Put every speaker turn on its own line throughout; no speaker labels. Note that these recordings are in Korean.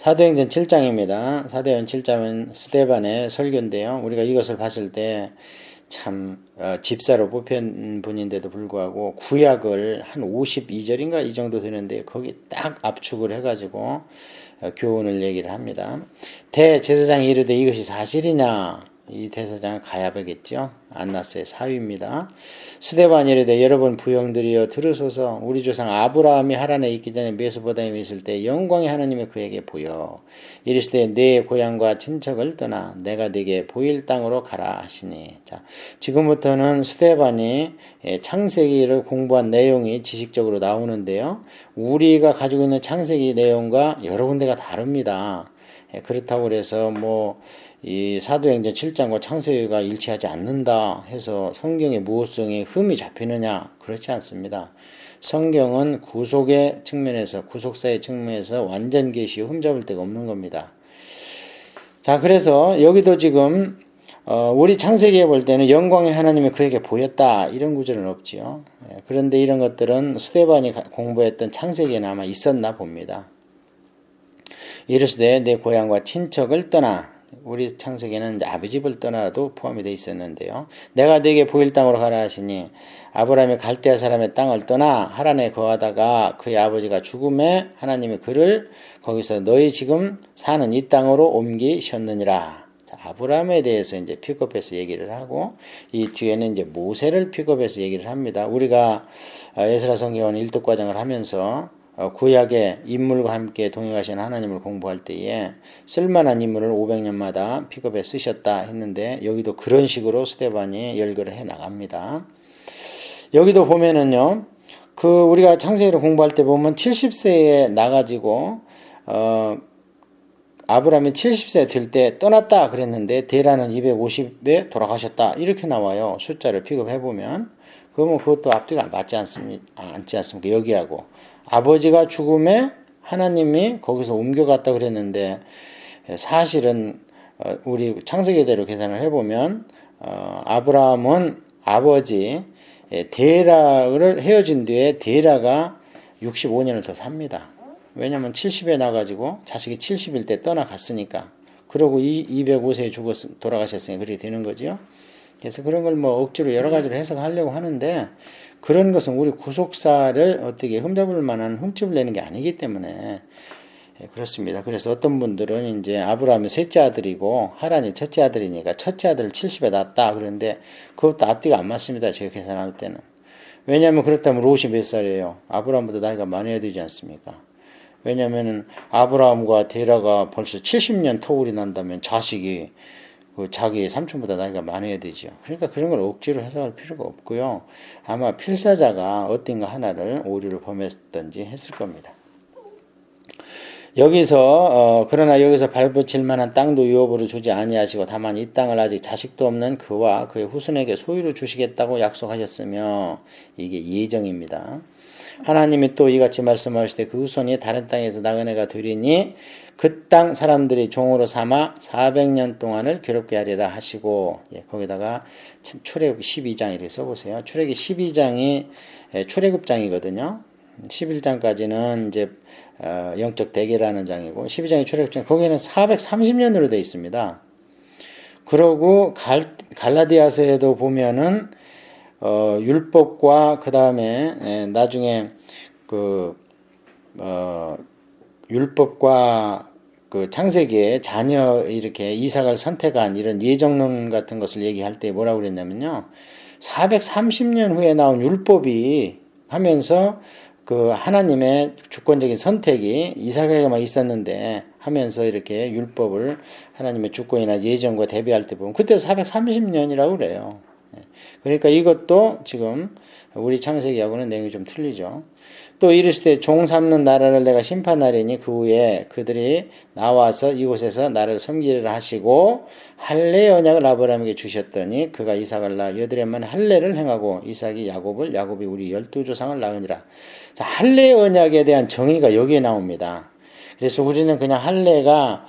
사도행전 7장입니다. 사도행전 7장은 스테반의 설교인데요. 우리가 이것을 봤을 때참 어, 집사로 뽑힌 분인데도 불구하고 구약을 한 52절인가 이 정도 되는데 거기 딱 압축을 해가지고 어, 교훈을 얘기를 합니다. 대제사장이 이르되 이것이 사실이냐 이 대사장은 가야베겠죠. 안나스의 사위입니다. 스데반 이르되 여러분 부형들이여 들으소서 우리 조상 아브라함이 하란에 있기 전에 메소포다임에 있을 때 영광의 하나님이 그에게 보여 이르시되 내 고향과 친척을 떠나 내가 네게 보일 땅으로 가라 하시니 자 지금부터는 스데반이 예, 창세기를 공부한 내용이 지식적으로 나오는데요. 우리가 가지고 있는 창세기 내용과 여러 군데가 다릅니다. 예, 그렇다고 그래서 뭐 이 사도행전 7장과 창세기가 일치하지 않는다 해서 성경의 무호성에 흠이 잡히느냐 그렇지 않습니다. 성경은 구속의 측면에서 구속사의 측면에서 완전 계시 흠잡을 데가 없는 겁니다. 자 그래서 여기도 지금 어, 우리 창세기에 볼 때는 영광의 하나님이 그에게 보였다 이런 구절은 없지요. 예, 그런데 이런 것들은 스테반이 공부했던 창세기에 아마 있었나 봅니다. 이르시되 내 고향과 친척을 떠나 우리 창세기는 아비 집을 떠나도 포함이 되어 있었는데요. 내가 네게 보일 땅으로 가라 하시니 아브라함이 갈대아 사람의 땅을 떠나 하란에 거하다가 그의 아버지가 죽음에 하나님이 그를 거기서 너희 지금 사는 이 땅으로 옮기셨느니라. 자, 아브라함에 대해서 이제 픽업해서 얘기를 하고 이 뒤에는 이제 모세를 픽업해서 얘기를 합니다. 우리가 에스라 성경원 일독 과정을 하면서 어, 구약의 인물과 함께 동행하신 하나님을 공부할 때에 쓸만한 인물을 500년마다 픽업해 쓰셨다 했는데 여기도 그런 식으로 스테반이 열거를 해 나갑니다. 여기도 보면은요. 그 우리가 창세기를 공부할 때 보면 70세에 나가지고 어 아브라함이 70세 될 때 떠났다 그랬는데 데라는 250에 돌아가셨다 이렇게 나와요. 숫자를 픽업해 보면 그러면 그것도 앞뒤가 맞지 않습니까? 않지 않습니까? 여기하고 아버지가 죽음에 하나님이 거기서 옮겨갔다 그랬는데 사실은 어, 우리 창세기대로 계산을 해보면 어, 아브라함은 아버지 데라를 헤어진 뒤에 데라가 65년을 더 삽니다. 왜냐하면 70에 나가지고 자식이 70일 때 떠나갔으니까 그러고 205세에 죽었 돌아가셨으니 그렇게 되는 거죠. 그래서 그런 걸 뭐 억지로 여러 가지로 해석하려고 하는데 그런 것은 우리 구속사를 어떻게 흠잡을 만한 흠집을 내는 게 아니기 때문에 예, 그렇습니다. 그래서 어떤 분들은 이제 아브라함이 셋째 아들이고 하란이 첫째 아들이니까 첫째 아들을 70에 낳았다. 그런데 그것도 앞뒤가 안 맞습니다. 제가 계산할 때는. 왜냐하면 그렇다면 롯이 몇 살이에요? 아브라함보다 나이가 많아야 되지 않습니까? 왜냐하면 아브라함과 데라가 벌써 70년 터울이 난다면 자식이 그 자기 삼촌보다 나이가 많아야 되죠. 그러니까 그런 걸 억지로 해석할 필요가 없고요. 아마 필사자가 어떤가 하나를 오류를 범했든지 했을 겁니다. 여기서 어, 그러나 여기서 발붙일 만한 땅도 유업으로 주지 아니하시고 다만 이 땅을 아직 자식도 없는 그와 그의 후손에게 소유로 주시겠다고 약속하셨으며 이게 예정입니다. 하나님이 또 이같이 말씀하실 때그 후손이 다른 땅에서 나그네가 되리니 그 땅 사람들이 종으로 삼아 400년 동안을 괴롭게 하리라 하시고 예, 거기다가 출애굽 12장 이렇게 써보세요. 출애굽 12장이 예, 출애굽장이거든요. 11장까지는 이제 어, 영적 대계라는 장이고 12장이 출애굽장 거기는 430년으로 되어 있습니다. 그러고 갈, 갈라디아서에도 보면은 어, 율법과 그 다음에 예, 나중에 그 어, 율법과 그 창세기에 자녀 이렇게 이삭을 선택한 이런 예정론 같은 것을 얘기할 때 뭐라고 그랬냐면요. 430년 후에 나온 율법이 하면서 그 하나님의 주권적인 선택이 이삭에게만 있었는데 하면서 이렇게 율법을 하나님의 주권이나 예정과 대비할 때 보면 그때 430년이라고 그래요. 그러니까 이것도 지금 우리 창세기하고는 내용이 좀 틀리죠. 또 이르시되 종 삼는 나라를 내가 심판하리니 그 후에 그들이 나와서 이곳에서 나를 섬기리라 하시고 할례 언약을 아브라함에게 주셨더니 그가 이삭을 낳아 여드레만 할례를 행하고 이삭이 야곱을 야곱이 우리 열두 조상을 낳으니라. 자, 할례 언약에 대한 정의가 여기에 나옵니다. 그래서 우리는 그냥 할례가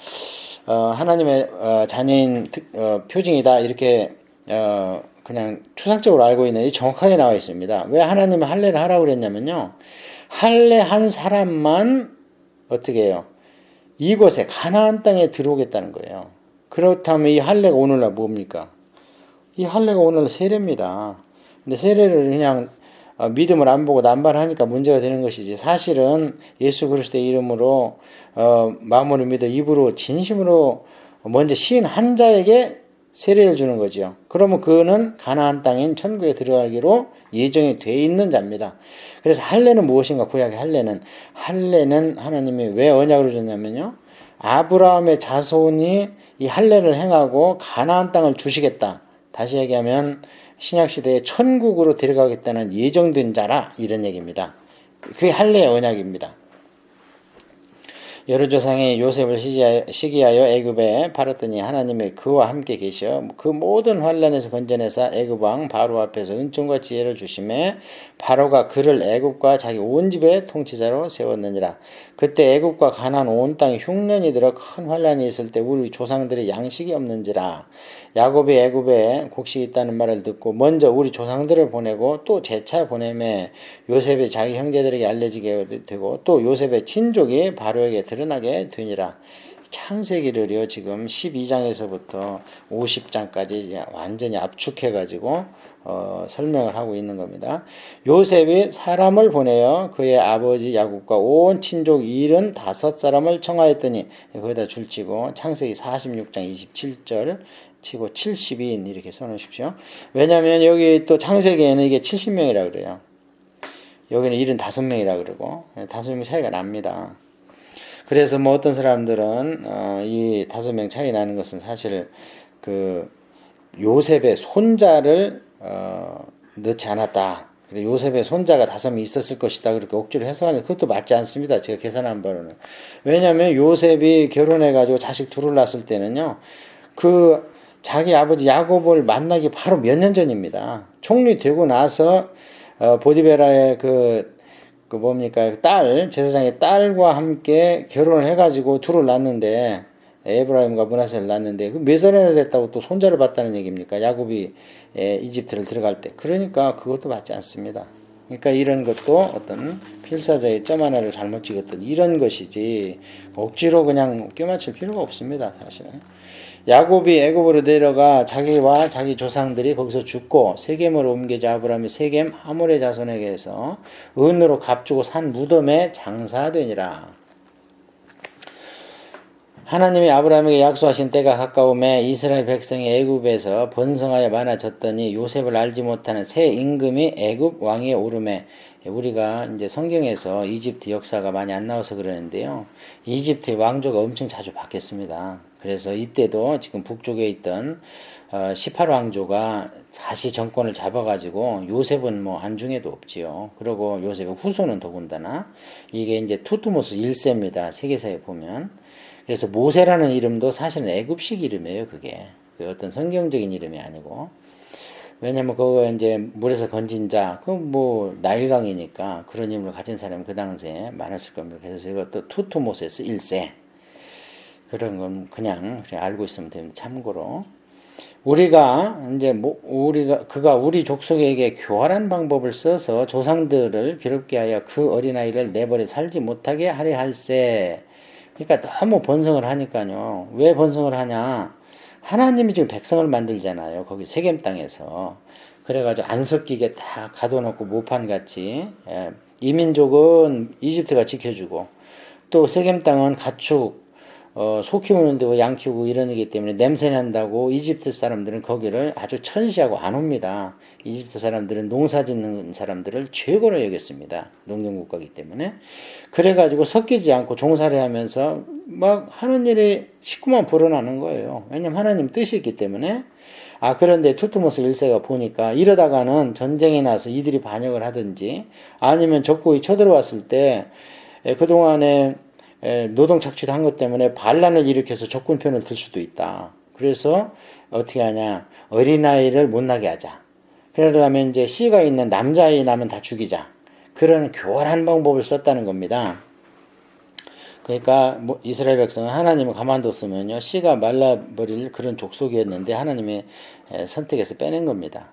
어, 하나님의 어, 자녀인 어, 표징이다 이렇게 어, 그냥 추상적으로 알고 있는 이 정확하게 나와 있습니다. 왜 하나님은 할례를 하라고 그랬냐면요. 할례 한 사람만 어떻게 해요? 이곳에 가나안 땅에 들어오겠다는 거예요. 그렇다면 이 할례가 오늘날 뭡니까? 이 할례가 오늘 세례입니다. 근데 세례를 그냥 어, 믿음을 안 보고 남발하니까 문제가 되는 것이지 사실은 예수 그리스도의 이름으로 어, 마음으로 믿어 입으로 진심으로 먼저 시인 한 자에게 세례를 주는 거죠. 그러면 그는 가나안 땅인 천국에 들어가기로 예정이 돼 있는 자입니다. 그래서 할례는 무엇인가 구약의 할례는 할례는 하나님이 왜 언약으로 줬냐면요. 아브라함의 자손이 이 할례를 행하고 가나안 땅을 주시겠다. 다시 얘기하면 신약 시대에 천국으로 데려가겠다는 예정된 자라 이런 얘기입니다. 그게 할례의 언약입니다. 여러 조상이 요셉을 시기하여 애굽에 팔았더니 하나님의 그와 함께 계셔 그 모든 환란에서 건져내사 애굽 왕 바로 앞에서 은총과 지혜를 주심에 바로가 그를 애굽과 자기 온 집의 통치자로 세웠느니라. 그때 애굽과 가난 온 땅에 흉년이 들어 큰 환란이 있을 때 우리 조상들의 양식이 없는지라 야곱이 애굽에 곡식이 있다는 말을 듣고 먼저 우리 조상들을 보내고 또 재차 보내매 요셉이 자기 형제들에게 알려지게 되고 또 요셉의 친족이 바로에게 드러나게 되니라. 창세기를요 지금 12장에서부터 50장까지 완전히 압축해 가지고 어, 설명을 하고 있는 겁니다. 요셉이 사람을 보내어 그의 아버지 야곱과 온 친족 일은 다섯 사람을 청하였더니 거기다 줄치고 창세기 46장 27절 치고 70인 이렇게 써놓으십시오. 왜냐하면 여기 또 창세기에는 이게 70명이라 그래요. 여기는 75명이라 그러고 5명 차이가 납니다. 그래서 뭐 어떤 사람들은 어, 이 다섯 명 차이 나는 것은 사실 그 요셉의 손자를 어, 넣지 않았다. 요셉의 손자가 다섯 명 있었을 것이다. 그렇게 억지로 해석하는 그것도 맞지 않습니다. 제가 계산한 바로는. 왜냐하면 요셉이 결혼해가지고 자식 둘을 낳았을 때는요. 그 자기 아버지 야곱을 만나기 바로 몇 년 전입니다. 총리 되고 나서 어, 보디베라의 그, 그 뭡니까 딸 제사장의 딸과 함께 결혼을 해가지고 둘을 낳는데 에브라임과 문하세를 낳는데 그몇 살이나 됐다고 또 손자를 봤다는 얘기입니까? 야곱이 에, 이집트를 들어갈 때 그러니까 그것도 맞지 않습니다. 그러니까 이런 것도 어떤 필사자의 점 하나를 잘못 찍었던 이런 것이지 억지로 그냥 껴맞출 필요가 없습니다. 사실은. 야곱이 애굽으로 내려가 자기와 자기 조상들이 거기서 죽고 세겜으로 옮겨져 아브라함이 세겜 하몰의 자손에게서 은으로 값주고 산 무덤에 장사되니라. 하나님이 아브라함에게 약속하신 때가 가까움에 이스라엘 백성이 애굽에서 번성하여 많아졌더니 요셉을 알지 못하는 새 임금이 애굽 왕위에 오름에 우리가 이제 성경에서 이집트 역사가 많이 안 나와서 그러는데요. 이집트의 왕조가 엄청 자주 바뀌었습니다. 그래서 이때도 지금 북쪽에 있던 18왕조가 어, 다시 정권을 잡아가지고 요셉은 뭐 안중에도 없지요. 그리고 요셉의 후손은 더군다나 이게 이제 투투모스 1세입니다. 세계사에 보면. 그래서 모세라는 이름도 사실은 애굽식 이름이에요. 그게 그 어떤 성경적인 이름이 아니고. 왜냐면 그거 이제 물에서 건진 자, 그 뭐 나일강이니까 그런 이름을 가진 사람이 그 당시에 많았을 겁니다. 그래서 이것도 투투모세스 1세. 그런 건 그냥 알고 있으면 됩니다. 참고로. 우리가 이제 뭐 우리가 그가 우리 족속에게 교활한 방법을 써서 조상들을 괴롭게 하여 그 어린아이를 내버려 살지 못하게 하려 할세. 그러니까 너무 번성을 하니까요. 왜 번성을 하냐? 하나님이 지금 백성을 만들잖아요. 거기 세겜 땅에서. 그래가지고 안 섞이게 다 가둬놓고 모판같이. 예. 이민족은 이집트가 지켜주고 또 세겜 땅은 가축 어, 소 키우는 데고 양 키우고 이러기 때문에 냄새 난다고 이집트 사람들은 거기를 아주 천시하고 안 옵니다. 이집트 사람들은 농사 짓는 사람들을 최고로 여겼습니다. 농경 국가이기 때문에. 그래가지고 섞이지 않고 종사를 하면서 막 하는 일이 식구만 불어나는 거예요. 왜냐면 하나님 뜻이 있기 때문에. 아, 그런데 투트모스 1세가 보니까 이러다가는 전쟁이 나서 이들이 반역을 하든지 아니면 적국이 쳐들어왔을 때 그동안에 노동 착취를 한 것 때문에 반란을 일으켜서 적군 편을 들 수도 있다. 그래서 어떻게 하냐. 어린아이를 못 나게 하자. 그러려면 이제 씨가 있는 남자아이 나면 다 죽이자. 그런 교활한 방법을 썼다는 겁니다. 그러니까 뭐 이스라엘 백성은 하나님을 가만뒀으면요. 씨가 말라버릴 그런 족속이었는데 하나님의 선택해서 빼낸 겁니다.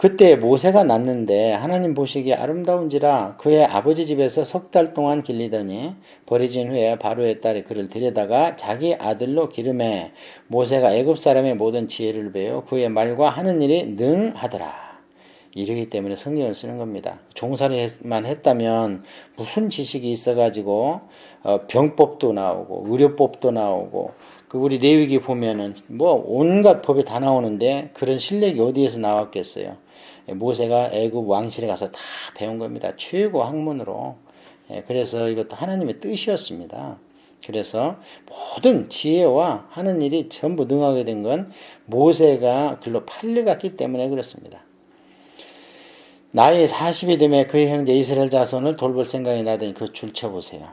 그때 모세가 낳는데 하나님 보시기에 아름다운지라 그의 아버지 집에서 석 달 동안 길리더니 버려진 후에 바로의 딸이 그를 데려다가 자기 아들로 기름해 모세가 애굽 사람의 모든 지혜를 배워 그의 말과 하는 일이 능하더라. 이러기 때문에 성경을 쓰는 겁니다. 종사를만 했다면 무슨 지식이 있어가지고 어, 병법도 나오고 의료법도 나오고 그 우리 레위기 보면은 뭐 온갖 법이 다 나오는데 그런 실력이 어디에서 나왔겠어요? 모세가 애굽 왕실에 가서 다 배운 겁니다. 최고 학문으로. 예, 그래서 이것도 하나님의 뜻이었습니다. 그래서 모든 지혜와 하는 일이 전부 능하게 된 건 모세가 글로 팔려갔기 때문에 그렇습니다. 나이 40이 되면 그의 형제 이스라엘 자손을 돌볼 생각이 나더니 그 줄 쳐보세요.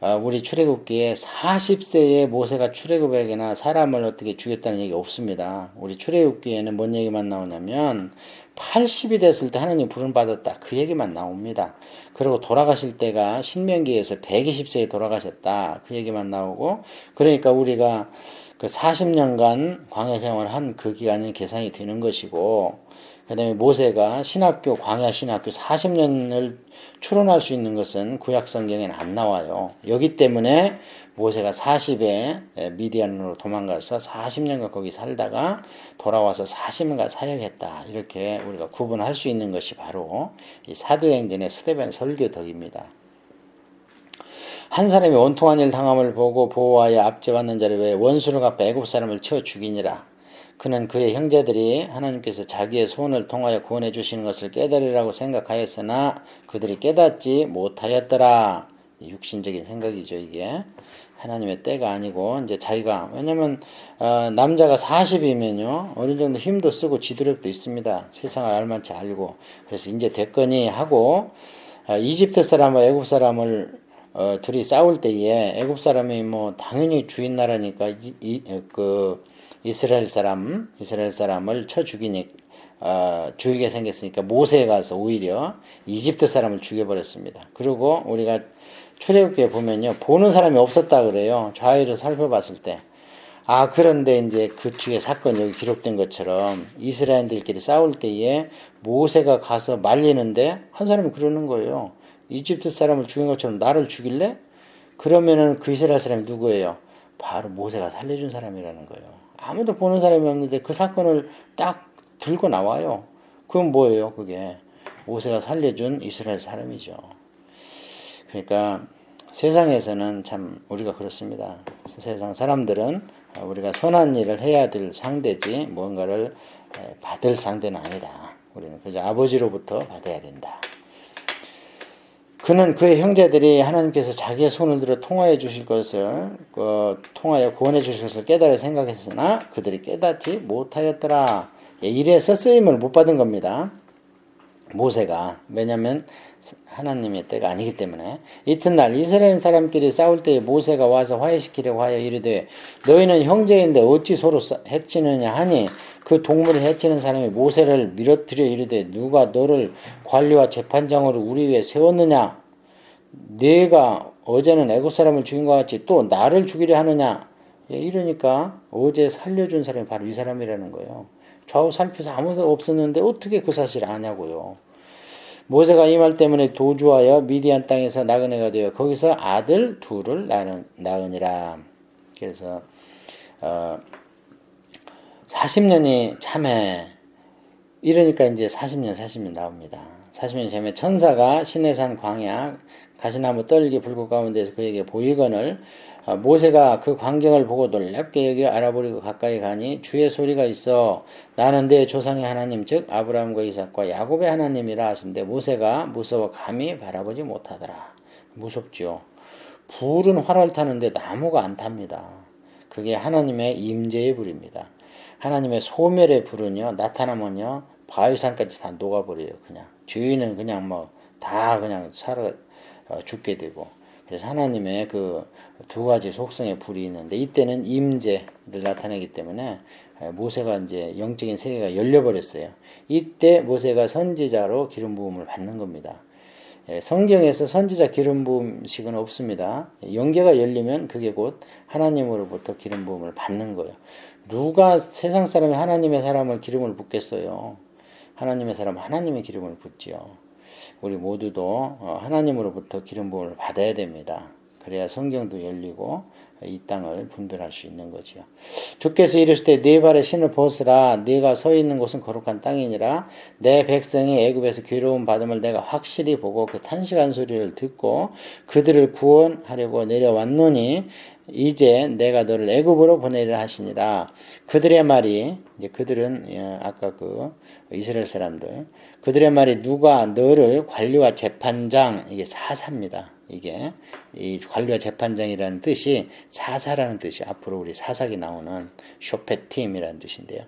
어, 우리 출애굽기에 40세에 모세가 출애굽에게나 사람을 어떻게 죽였다는 얘기 없습니다. 우리 출애굽기에는 뭔 얘기만 나오냐면 80이 됐을 때 하나님 부름 받았다. 그 얘기만 나옵니다. 그리고 돌아가실 때가 신명기에서 120세에 돌아가셨다. 그 얘기만 나오고 그러니까 우리가 그 40년간 광야 생활을 한 그 기간이 계산이 되는 것이고 그다음에 모세가 신학교 광야 신학교 40년을 추론할 수 있는 것은 구약 성경에는 안 나와요. 여기 때문에 모세가 40에 미디안으로 도망가서 40년간 거기 살다가 돌아와서 40년간 사역했다. 이렇게 우리가 구분할 수 있는 것이 바로 이 사도행전의 스테반 설교 덕입니다. 한 사람이 원통한 일 당함을 보고 보호하여 압제받는 자를 왜 원수를 갚아 애굽 사람을 쳐 죽이니라. 그는 그의 형제들이 하나님께서 자기의 손을 통하여 구원해 주시는 것을 깨달으라고 생각하였으나 그들이 깨닫지 못하였더라. 육신적인 생각이죠, 이게. 하나님의 때가 아니고 이제 자기가 왜냐면 어, 남자가 40이면요 어느 정도 힘도 쓰고 지도력도 있습니다 세상을 알만치 알고 그래서 이제 됐거니 하고 어, 이집트 사람과 애굽 사람을 어, 둘이 싸울 때에 애굽 사람이 뭐 당연히 주인 나라니까 이, 이, 그 이스라엘 사람 이스라엘 사람을 쳐 죽이니 어, 죽이게 생겼으니까 모세에 가서 오히려 이집트 사람을 죽여버렸습니다. 그리고 우리가 출애굽기에 보면요 보는 사람이 없었다 그래요. 좌우를 살펴봤을 때. 아 그런데 이제 그 뒤에 사건 여기 기록된 것처럼 이스라엘들끼리 싸울 때에 모세가 가서 말리는데 한 사람이 그러는 거예요. 이집트 사람을 죽인 것처럼 나를 죽일래? 그러면은 그 이스라엘 사람이 누구예요? 바로 모세가 살려준 사람이라는 거예요. 아무도 보는 사람이 없는데 그 사건을 딱 들고 나와요. 그건 뭐예요? 그게 모세가 살려준 이스라엘 사람이죠. 그러니까 세상에서는 참 우리가 그렇습니다. 세상 사람들은 우리가 선한 일을 해야 될 상대지 무언가를 받을 상대는 아니다. 우리는 그저 아버지로부터 받아야 된다. 그는 그의 형제들이 하나님께서 자기의 손을 들어 통하여 주실 것을 그, 통하여 구원해 주실 것을 깨달아 생각했으나 그들이 깨닫지 못하였더라. 예, 이래서 쓰임을 못 받은 겁니다. 모세가 왜냐하면 하나님의 때가 아니기 때문에 이튿날 이스라엘 사람끼리 싸울 때에 모세가 와서 화해시키려고 하여 이르되 너희는 형제인데 어찌 서로 해치느냐 하니 그 동물을 해치는 사람이 모세를 밀어뜨려 이르되 누가 너를 관리와 재판장으로 우리 위에 세웠느냐 네가 어제는 애국 사람을 죽인 것 같이 또 나를 죽이려 하느냐 예, 이러니까 어제 살려준 사람이 바로 이 사람이라는 거예요. 좌우 살펴서 아무도 없었는데 어떻게 그 사실을 아냐고요. 모세가 이 말 때문에 도주하여 미디안 땅에서 나그네가 되어 거기서 아들 둘을 낳으니라. 그래서 어, 40년이 참해 이러니까 이제 40년 40년 나옵니다. 40년 전에 천사가 시내산 광야 가시나무 떨기 불꽃 가운데서 그에게 보이건을 어, 모세가 그 광경을 보고 놀랍게 여기 알아버리고 가까이 가니 주의 소리가 있어 나는 내 조상의 하나님 즉 아브라함과 이삭과 야곱의 하나님이라 하신데 모세가 무서워 감히 바라보지 못하더라. 무섭죠. 불은 활을 타는데 나무가 안 탑니다. 그게 하나님의 임재의 불입니다. 하나님의 소멸의 불은요 나타나면요 바위산까지 다 녹아버려요 그냥 주인은 그냥 뭐 다 그냥 살아 어, 죽게 되고 그래서 하나님의 그 두 가지 속성의 불이 있는데 이때는 임재를 나타내기 때문에 모세가 이제 영적인 세계가 열려버렸어요. 이때 모세가 선지자로 기름 부음을 받는 겁니다. 성경에서 선지자 기름 부음식은 없습니다. 영계가 열리면 그게 곧 하나님으로부터 기름 부음을 받는 거예요. 누가 세상 사람이 하나님의 사람을 기름을 붓겠어요? 하나님의 사람 하나님의 기름을 붓지요. 우리 모두도 어, 하나님으로부터 기름 부음을 받아야 됩니다. 그래야 성경도 열리고 이 땅을 분별할 수 있는 거지요. 주께서 이르시되 네 발에 신을 벗으라 네가 서 있는 곳은 거룩한 땅이니라 내 백성이 애굽에서 괴로움 받음을 내가 확실히 보고 그 탄식한 소리를 듣고 그들을 구원하려고 내려왔노니 이제 내가 너를 애굽으로 보내리라 하시니라 그들의 말이 이제 그들은 예, 아까 그 이스라엘 사람들 그들의 말이 누가 너를 관리와 재판장 이게 사사입니다. 이게 이 관리와 재판장이라는 뜻이 사사라는 뜻이 앞으로 우리 사사기 나오는 쇼페팀이라는 뜻인데요.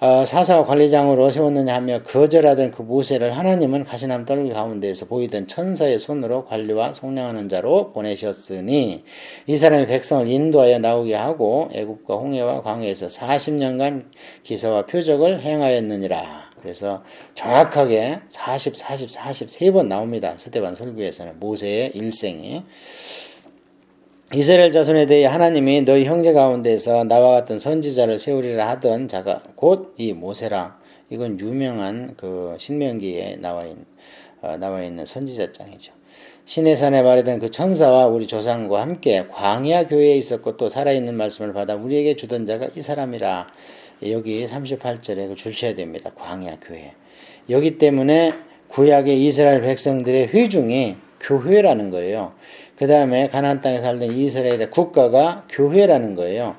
어, 사사와 관리장으로 세웠느냐 하며 거절하던 그 모세를 하나님은 가시남 떨기 가운데에서 보이던 천사의 손으로 관리와 속량하는 자로 보내셨으니 이 사람이 백성을 인도하여 나오게 하고 애국과 홍해와 광해에서 40년간 기사와 표적을 행하였느니라. 그래서 정확하게 40, 40, 43번 나옵니다. 스테반 설교에서는 모세의 일생이. 이스라엘 자손에 대해 하나님이 너희 형제 가운데서 나와 같은 선지자를 세우리라 하던 자가 곧 이 모세라. 이건 유명한 그 신명기에 나와 있는, 어, 나와 있는 선지자장이죠. 신의 산에 말하던 그 천사와 우리 조상과 함께 광야 교회에 있었고 또 살아있는 말씀을 받아 우리에게 주던 자가 이 사람이라. 여기 38절에 그 줄쳐야 됩니다. 광야 교회. 여기 때문에 구약의 이스라엘 백성들의 회중이 교회라는 거예요. 그 다음에 가나안 땅에 살던 이스라엘의 국가가 교회라는 거예요.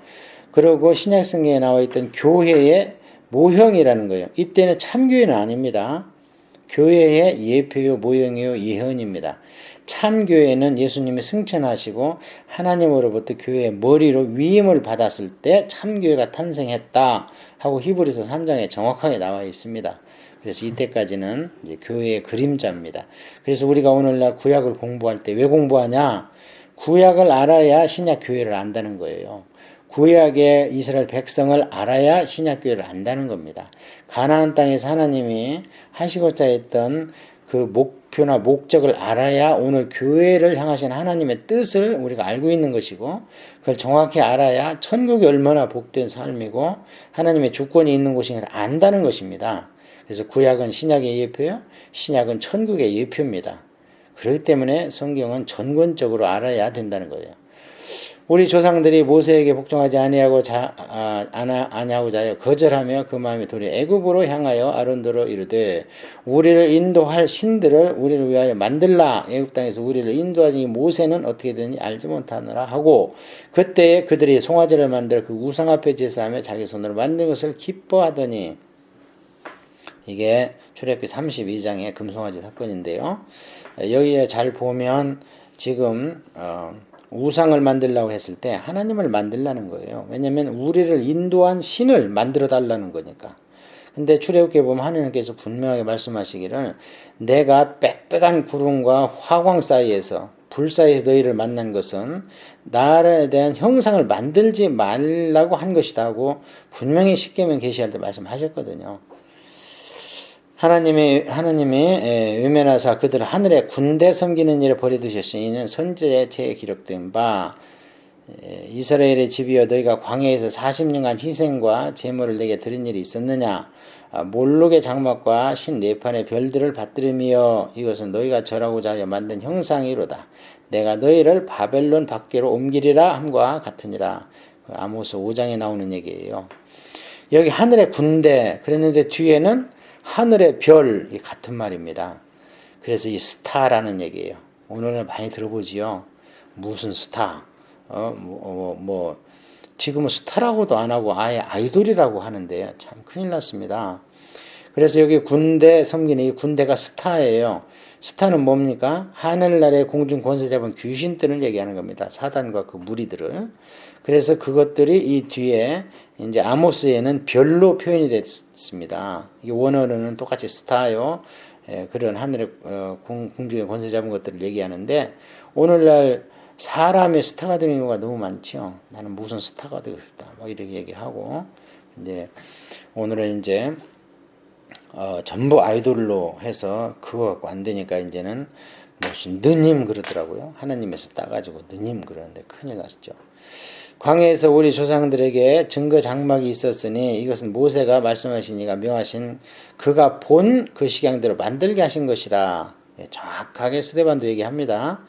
그리고 신약 성경에 나와 있던 교회의 모형이라는 거예요. 이때는 참교회는 아닙니다. 교회의 예표요, 모형이요, 예언입니다. 참 교회는 예수님이 승천하시고 하나님으로부터 교회의 머리로 위임을 받았을 때 참 교회가 탄생했다 하고 히브리서 3장에 정확하게 나와 있습니다. 그래서 이때까지는 이제 교회의 그림자입니다. 그래서 우리가 오늘날 구약을 공부할 때 왜 공부하냐? 구약을 알아야 신약 교회를 안다는 거예요. 구약의 이스라엘 백성을 알아야 신약 교회를 안다는 겁니다. 가나안 땅에서 하나님이 하시고자 했던 그 목표나 목적을 알아야 오늘 교회를 향하신 하나님의 뜻을 우리가 알고 있는 것이고 그걸 정확히 알아야 천국이 얼마나 복된 삶이고 하나님의 주권이 있는 곳인가를 안다는 것입니다. 그래서 구약은 신약의 예표요, 신약은 천국의 예표입니다. 그렇기 때문에 성경은 전권적으로 알아야 된다는 거예요. 우리 조상들이 모세에게 복종하지 아니하고 자 아, 아니하고자 하여 거절하며 그 마음이 도리 애굽으로 향하여 아론도로 이르되 우리를 인도할 신들을 우리를 위하여 만들라 애굽 땅에서 우리를 인도하니 모세는 어떻게 되는지 알지 못하느라 하고 그때에 그들이 송아지를 만들어 그 우상 앞에 제사하며 자기 손으로 만든 것을 기뻐하더니 이게 출애굽기 32장의 금송아지 사건인데요. 여기에 잘 보면 지금 어, 우상을 만들라고 했을 때 하나님을 만들라는 거예요. 왜냐하면 우리를 인도한 신을 만들어 달라는 거니까. 근데 출애굽기에 보면 하나님께서 분명하게 말씀하시기를 내가 빽빽한 구름과 화광 사이에서 불 사이에서 너희를 만난 것은 나에 대한 형상을 만들지 말라고 한 것이다 하고 분명히 십계명 계시할 때 말씀하셨거든요. 하나님이 하나님이 외면하사 그들 하늘에 군대 섬기는 일에 버려두셨으니 이는 선제의 죄에 기록된 바 이스라엘의 집이여 너희가 광야에서 40년간 희생과 제물을 내게 드린 일이 있었느냐? 아, 몰록의 장막과 신 네판의 별들을 받들으며 이것은 너희가 절하고자 하여 만든 형상이로다. 내가 너희를 바벨론 밖으로 옮기리라 함과 같으니라. 그 아모스 5장에 나오는 얘기예요. 여기 하늘의 군대 그랬는데 뒤에는 하늘의 별 같은 말입니다. 그래서 이 스타라는 얘기예요. 오늘은 많이 들어보지요. 무슨 스타? 어, 뭐, 뭐, 뭐, 지금은 스타라고도 안 하고 아예 아이돌이라고 하는데 참 큰일 났습니다. 그래서 여기 군대 섬기는 이 군대가 스타예요. 스타는 뭡니까? 하늘나라의 공중 권세 잡은 귀신들을 얘기하는 겁니다. 사단과 그 무리들을. 그래서 그것들이 이 뒤에 이제 아모스에는 별로 표현이 됐습니다. 이 원어로는 똑같이 스타요. 예, 그런 하늘의 어, 공, 중의 권세 잡은 것들을 얘기하는데 오늘날 사람의 스타가 되는 경우가 너무 많죠. 나는 무슨 스타가 되고 싶다. 뭐 이렇게 얘기하고 이제 오늘은 이제 어, 전부 아이돌로 해서 그거 갖고 안 되니까 이제는 무슨 느님 그러더라고요. 하나님에서 따가지고 느님 그러는데 큰일 났죠. 광해에서 우리 조상들에게 증거 장막이 있었으니 이것은 모세가 말씀하시니가 명하신 그가 본 그 식양대로 만들게 하신 것이라 예, 정확하게 스데반도 얘기합니다.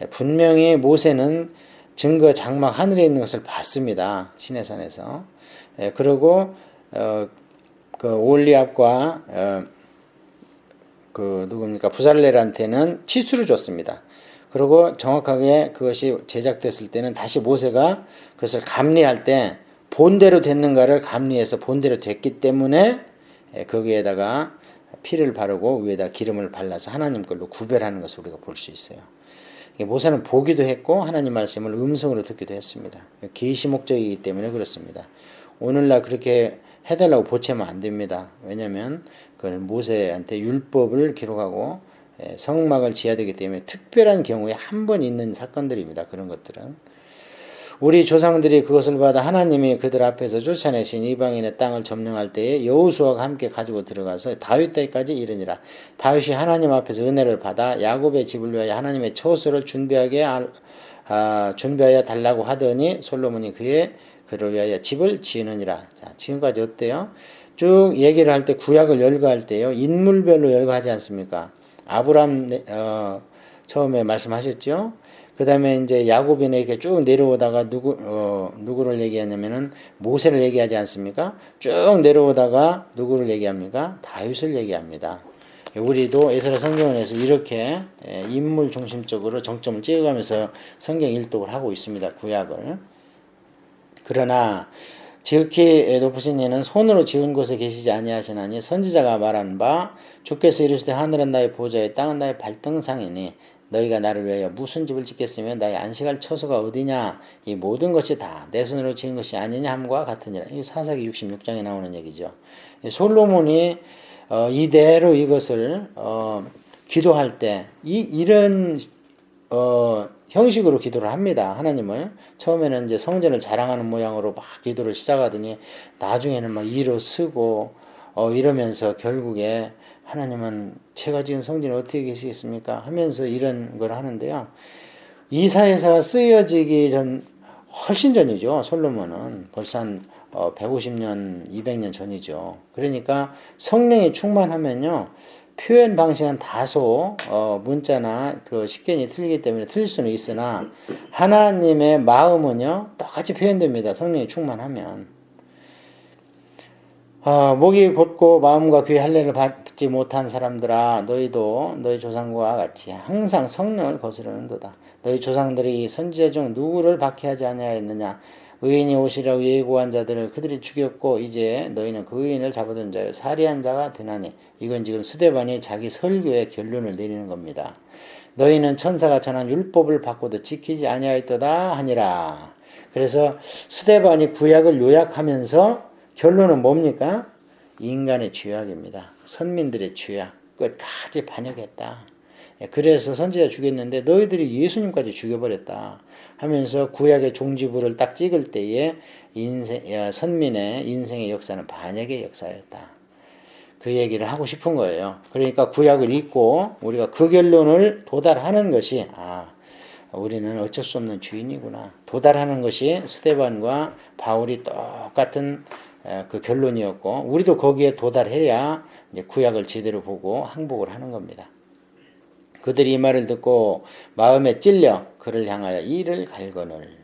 예, 분명히 모세는 증거 장막 하늘에 있는 것을 봤습니다. 시내산에서. 예, 그리고 어, 그 올리압과 어, 그 누굽니까 부살렐한테는 치수를 줬습니다. 그리고 정확하게 그것이 제작됐을 때는 다시 모세가 그것을 감리할 때 본대로 됐는가를 감리해서 본대로 됐기 때문에 예, 거기에다가 피를 바르고 위에다 기름을 발라서 하나님 걸로 구별하는 것을 우리가 볼 수 있어요. 모세는 보기도 했고 하나님 말씀을 음성으로 듣기도 했습니다. 계시 목적이기 때문에 그렇습니다. 오늘날 그렇게 해달라고 보채면 안 됩니다. 왜냐하면 그 모세한테 율법을 기록하고 예, 성막을 지어야 되기 때문에 특별한 경우에 한 번 있는 사건들입니다. 그런 것들은. 우리 조상들이 그것을 받아 하나님이 그들 앞에서 쫓아내신 이방인의 땅을 점령할 때에 여호수아가 함께 가지고 들어가서 다윗 때까지 이르니라. 다윗이 하나님 앞에서 은혜를 받아 야곱의 집을 위하여 하나님의 처소를 준비하게 아, 아, 준비하여 달라고 하더니 솔로몬이 그의 그를 위하여 집을 지으느니라. 자, 지금까지 어때요? 쭉 얘기를 할 때 구약을 열거할 때요. 인물별로 열거하지 않습니까? 아브람 어, 처음에 말씀하셨죠. 그 다음에 이제 야곱인에 이렇게 쭉 내려오다가 누구, 어, 누구를 얘기하냐면은 모세를 얘기하지 않습니까? 쭉 내려오다가 누구를 얘기합니까? 다윗을 얘기합니다. 우리도 에스라 성경원에서 이렇게 예, 인물 중심적으로 정점을 찍어가면서 성경 일독을 하고 있습니다. 구약을. 그러나 지극히 높으신 이는 손으로 지은 곳에 계시지 아니하시나니 선지자가 말한 바 주께서 이르시되 하늘은 나의 보좌에 땅은 나의 발등상이니 너희가 나를 위하여 무슨 집을 짓겠으며 나의 안식할 처소가 어디냐? 이 모든 것이 다 내 손으로 지은 것이 아니냐? 함과 같으니라. 이 사사기 66장에 나오는 얘기죠. 솔로몬이 어, 이대로 이것을 어, 기도할 때 이 이런 어, 형식으로 기도를 합니다. 하나님을. 처음에는 이제 성전을 자랑하는 모양으로 막 기도를 시작하더니 나중에는 막 일어 쓰고 어, 이러면서 결국에 하나님은 제가 지은 성전에 어떻게 계시겠습니까? 하면서 이런 걸 하는데요. 이사회사가 쓰여지기 전 훨씬 전이죠. 솔로몬은 벌써 한 150년, 200년 전이죠. 그러니까 성령이 충만하면요. 표현 방식은 다소 어, 문자나 그 식견이 틀리기 때문에 틀릴 수는 있으나 하나님의 마음은요 똑같이 표현됩니다. 성령이 충만하면 어, 목이 곧고 마음과 귀의 할례를 받지 못한 사람들아 너희도 너희 조상과 같이 항상 성령을 거스르는도다. 너희 조상들이 선지자 중 누구를 박해하지 아니하였느냐 의인이 오시라고 예고한 자들을 그들이 죽였고 이제 너희는 그 의인을 잡아둔 자여 살해한 자가 되나니 이건 지금 수대반이 자기 설교의 결론을 내리는 겁니다. 너희는 천사가 전한 율법을 받고도 지키지 아니하였도다 하니라. 그래서 수대반이 구약을 요약하면서 결론은 뭡니까? 인간의 죄악입니다. 선민들의 죄악 끝까지 반역했다. 예, 그래서 선지자 죽였는데 너희들이 예수님까지 죽여버렸다 하면서 구약의 종지부를 딱 찍을 때에 인생, 선민의 인생의 역사는 반역의 역사였다. 그 얘기를 하고 싶은 거예요. 그러니까 구약을 읽고 우리가 그 결론을 도달하는 것이 아 우리는 어쩔 수 없는 주인이구나. 도달하는 것이 스테반과 바울이 똑같은 그 결론이었고 우리도 거기에 도달해야 구약을 제대로 보고 항복을 하는 겁니다. 그들이 이 말을 듣고 마음에 찔려 그를 향하여 이를 갈거늘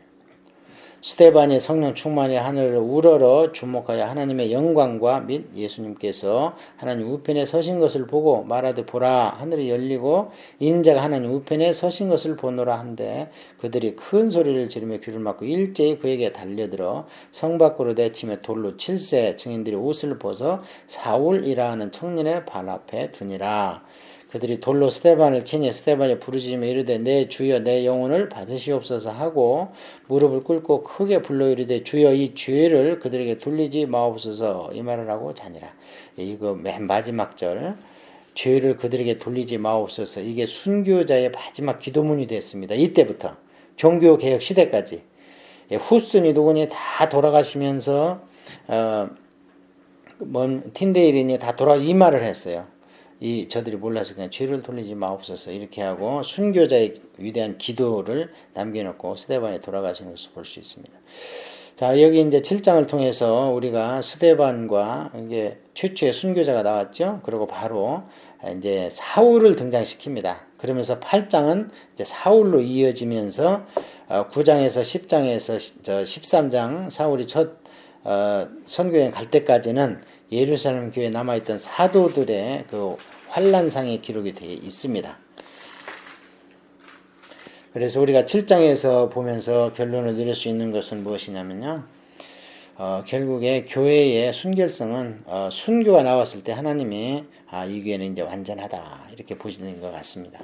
스테반이 성령 충만의 하늘을 우러러 주목하여 하나님의 영광과 및 예수님께서 하나님 우편에 서신 것을 보고 말하되 보라 하늘이 열리고 인자가 하나님 우편에 서신 것을 보노라 한데 그들이 큰 소리를 지르며 귀를 막고 일제히 그에게 달려들어 성 밖으로 내치며 돌로 칠세 증인들이 옷을 벗어 사울이라 하는 청년의 발 앞에 두니라 그들이 돌로 스테반을 치니 스테반이 부르짖으며 이르되 내 주여 내 영혼을 받으시옵소서 하고 무릎을 꿇고 크게 불러 이르되 주여 이 죄를 그들에게 돌리지 마옵소서 이 말을 하고 자니라. 이거 맨 마지막 절 죄를 그들에게 돌리지 마옵소서 이게 순교자의 마지막 기도문이 됐습니다. 이때부터 종교 개혁 시대까지 예, 후순위 누구니 다 돌아가시면서 어, 뭔 틴데일이니 다 돌아 이 말을 했어요. 이 저들이 몰라서 그냥 죄를 돌리지 마옵소서 이렇게 하고 순교자의 위대한 기도를 남겨놓고 스데반이 돌아가시는 것을 볼 수 있습니다. 자 여기 이제 7장을 통해서 우리가 스데반과 이게 최초의 순교자가 나왔죠. 그리고 바로 이제 사울을 등장시킵니다. 그러면서 8장은 이제 사울로 이어지면서 9장에서 10장에서 저 13장 사울이 첫 어, 선교행 갈 때까지는 예루살렘 교회에 남아있던 사도들의 그 환란상의 기록이 되어 있습니다. 그래서 우리가 7장에서 보면서 결론을 내릴 수 있는 것은 무엇이냐면요. 어, 결국에 교회의 순결성은 어, 순교가 나왔을 때 하나님이 아, 이 교회는 이제 완전하다 이렇게 보시는 것 같습니다.